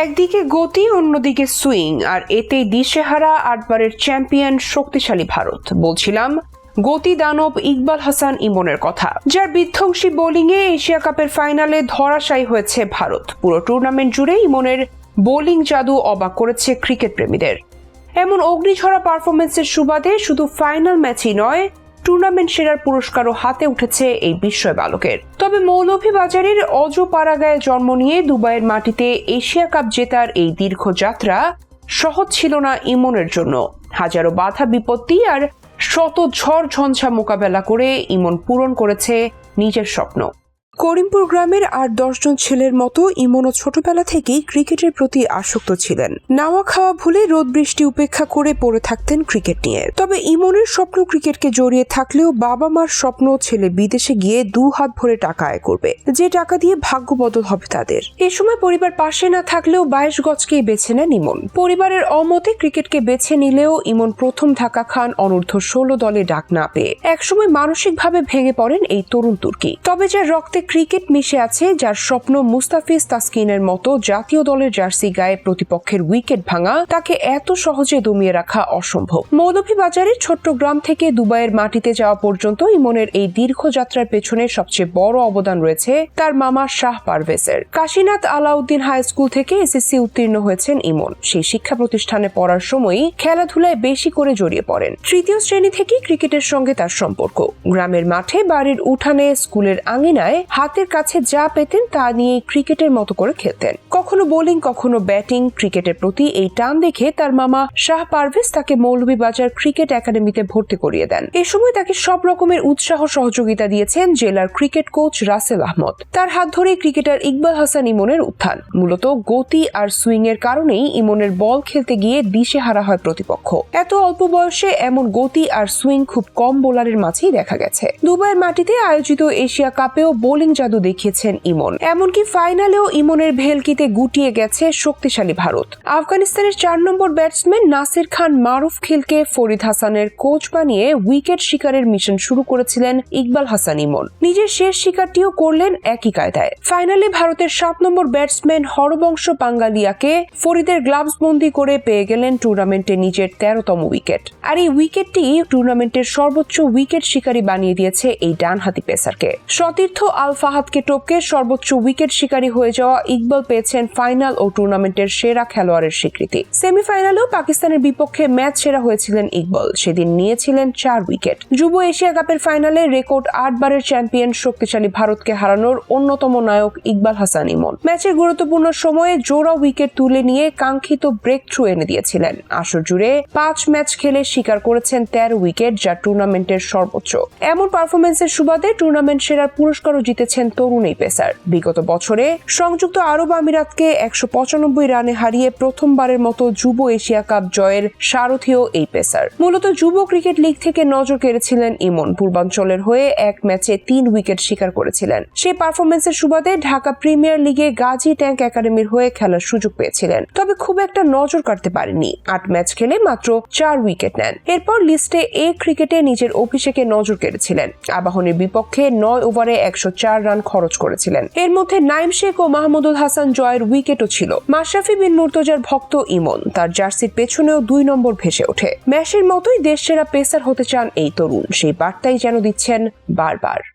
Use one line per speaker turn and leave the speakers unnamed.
একদিকে গতি, অন্যদিকে সুইং, আর এতেই দিশেহারা আটবারের চ্যাম্পিয়ন শক্তিশালী ভারত। বলছিলাম, গতি দানব ইকবাল হাসান ইমনের কথা, যার বিধ্বংসী বোলিংয়ে এশিয়া কাপের ফাইনালে ধরাশায়ী হয়েছে ভারত। পুরো টুর্নামেন্ট জুড়ে ইমনের বোলিং জাদু অবাক করেছে ক্রিকেট প্রেমীদের। এমন অগ্নিঝরা পারফরমেন্সের সুবাদে শুধু ফাইনাল ম্যাচই নয় টুর্নামেন্ট সেরার পুরস্কারও হাতে উঠেছে এই বিস্ময় বালকের। তবে মৌলভীবাজারের অজপাড়াগায় জন্ম নিয়ে দুবাইয়ের মাটিতে এশিয়া কাপ জেতার এই দীর্ঘ যাত্রা সহজ ছিল না ইমনের জন্য। হাজারো বাধা বিপত্তি আর শত ঝড় ঝঞ্ঝা মোকাবেলা করে ইমন পূরণ করেছে নিজের স্বপ্ন। করিমপুর গ্রামের আর দশজন ছেলের মতো ইমনও ছোটবেলা থেকেই ক্রিকেটের প্রতি আসক্ত ছিলেন। নাওয়া খাওয়া ভুলে রোদ বৃষ্টি উপেক্ষা করে পড়ে থাকতেন ক্রিকেট নিয়ে। তবে ইমনের স্বপ্ন ক্রিকেটকে জড়িয়ে থাকলেও বাবা মার স্বপ্ন ছেলে বিদেশে গিয়ে দু হাত ভরে টাকা আয় করবে। যে টাকা দিয়ে ভাগ্য বদল হবে তাদের। এ সময় পরিবার পাশে না থাকলেও বাইশ গজকেই বেছে নেন ইমন। পরিবারের অমতে ক্রিকেটকে বেছে নিলেও ইমন প্রথম ঢাকা খান অনূর্ধ্ব ষোলো দলে ডাক না পেয়ে। একসময় মানসিকভাবে ভেঙে পড়েন এই তরুণ তুর্কি। তবে যার রক্তে ক্রিকেট মিশে আছে, যার স্বপ্ন মুস্তাফিজ তাসকিনের মতো জাতীয় দলের জার্সি গায়ে প্রতিপক্ষের উইকেট ভাঙা, তাকে এত সহজে দমিয়ে রাখা অসম্ভব। মৌলভীবাজারের ছোট্ট গ্রাম থেকে দুবাইয়ের মাটিতে যাওয়া পর্যন্ত ইমনের এই দীর্ঘ যাত্রার পেছনে সবচেয়ে বড় অবদান রয়েছে তার মামা শাহ পারভেজের। কাশীনাথ আলাউদ্দিন হাই স্কুল থেকে এসএসসি উত্তীর্ণ হয়েছেন ইমন। সেই শিক্ষা প্রতিষ্ঠানে পড়ার সময়ই খেলাধুলায় বেশি করে জড়িয়ে পড়েন। তৃতীয় শ্রেণি থেকেই ক্রিকেটের সঙ্গে তার সম্পর্ক। গ্রামের মাঠে বাড়ির উঠানে, স্কুলের আঙিনায় হাতের কাছে যা পেতেন তা নিয়ে ক্রিকেটের মতো করে খেলতেন। কখনো বোলিং কখনো ব্যাটিং ক্রিকেটের প্রতি এই টান দেখে তার মামা শাহ পারভেজ তাকে মৌলভীবাজার ক্রিকেট একাডেমিতে ভর্তি করিয়ে দেন। এ সময় তাকে সব রকমের উৎসাহ সহযোগিতা দিয়েছেন জেলার ক্রিকেট কোচ রাসেল আহমদ। তার হাত ধরেই ক্রিকেটার ইকবাল হাসান ইমনের উত্থান। মূলত গতি আর সুইং এর কারণেই ইমনের বল খেলতে গিয়ে দিশে হারা হয় প্রতিপক্ষ। এত অল্প বয়সে এমন গতি আর সুইং খুব কম বোলারের মাঝেই দেখা গেছে। দুবাইয়ের মাটিতে আয়োজিত এশিয়া কাপেও বোলিং জাদু দেখিয়েছেন ইমন। এমনকি ফাইনালেও ইমনের ভেলকিতে গুটিয়ে গেছে শক্তিশালী ভারত। আফগানিস্তানের চার নম্বর ব্যাটসম্যান নাসির খান মারুফ খিলকে ফরিদ হাসানের কোচ বানিয়ে উইকেট শিকারের মিশন শুরু করেছিলেন ইকবাল হাসান ইমন। নিজের শেষ শিকারটিও করলেন একই কায়দায়। ফাইনালে ভারতের সাত নম্বর ব্যাটসম্যান হরবংশ পাঙ্গালিয়াকে ফরিদের গ্লাভস বন্দি করে পেয়ে গেলেন টুর্নামেন্টে নিজের তেরোতম উইকেট। আর এই উইকেটটি টুর্নামেন্টের সর্বোচ্চ উইকেট শিকারী বানিয়ে দিয়েছে এই ডানহাতি পেসারকে। সতীর্থ আল ফাহাদকে টপকে সর্বোচ্চ উইকেট শিকারী হয়ে যাওয়া ইকবাল পেয়েছেন ফাইনাল ও টুর্নামেন্টের সেরা খেলোয়াড়ের স্বীকৃতি। সেমিফাইনালেও পাকিস্তানের বিপক্ষে ম্যাচ সেরা হয়েছিলেন ইকবাল। সেদিন নিয়েছিলেন চার উইকেট যুব এশিয়া কাপের ফাইনালে রেকর্ড আটবারের চ্যাম্পিয়ন শক্তিশালী ভারতকে হারানোর অন্যতম নায়ক ইকবাল হাসান ইমন। ম্যাচের গুরুত্বপূর্ণ সময়ে জোড়া উইকেট তুলে নিয়ে কাঙ্ক্ষিত ব্রেক থ্রু এনে দিয়েছিলেন। আসর জুড়ে পাঁচ ম্যাচ খেলে স্বীকার করেছেন তেরো উইকেট যা টুর্নামেন্টের সর্বোচ্চ। এমন পারফরমেন্সের সুবাদে টুর্নামেন্ট সেরার পুরস্কারও জিতেছেন তরুণ এই পেসার। বিগত বছরে সংযুক্ত আরব আমিরাতকে একশো পঁচানব্বই রানে হারিয়ে প্রথমবারের মতো যুব এশিয়া কাপ জয়ের সারথীয় এই পেসার। মূলত যুব ক্রিকেট লিগ থেকে নজর কেড়েছিলেন ইমন, পূর্বাঞ্চলের হয়ে এক ম্যাচে তিন উইকেট শিকার করেছিলেন। সেই পারফরমেন্সের সুবাদে ঢাকা প্রিমিয়ার লিগে গাজী ট্যাঙ্ক একাডেমির হয়ে খেলার সুযোগ পেয়েছিলেন। তবে খুব একটা নজর কাটতে পারেননি। আট ম্যাচ খেলে মাত্র চার উইকেট নেন। এরপর লিস্টে এ ক্রিকেটে নিজের অভিষেকে নজর কেড়েছিলেন। আবাহনের বিপক্ষে নয় ওভারে একশো চার রান খরচ করেছিলেন। এর মধ্যে নাইম শেখ ও মাহমুদুল হাসান জয়ের উইকেটও ছিল। মাশরাফি বিন মুর্তজার ভক্ত ইমন, তার জার্সির পেছনেও দুই নম্বর ভেসে ওঠে। ম্যাশের মতোই দেশ সেরা পেসার হতে চান এই তরুণ। সেই বার্তাই যেন দিচ্ছেন বারবার।